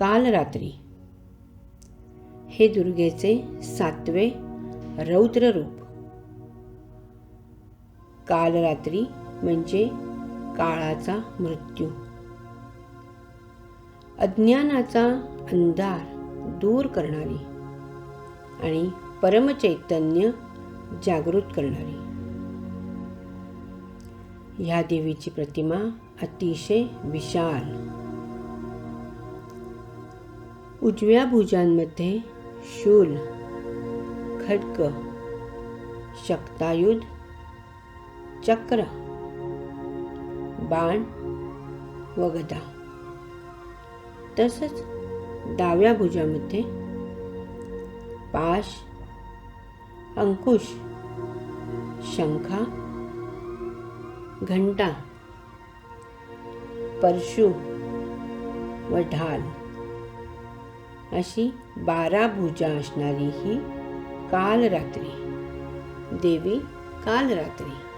कालरात्री. हे दुर्गेचे सातवे रौद्र रूप कालरात्री म्हणजे काळाचा मृत्यू. अज्ञानाचा अंधार दूर करणारी आणि परमचैतन्य जागृत करणारी. ह्या देवीची प्रतिमा अतिशय विशाल. उजव्या भुजांमध्ये शूल खडक शक्तायुध चक्र बाण व गदा. तसंच डाव्या भुजामध्ये पाश अंकुश शंखा घंटा परशु व ढाल. अशी बारा भुजा असणारी ही कालरात्री. देवी कालरात्री.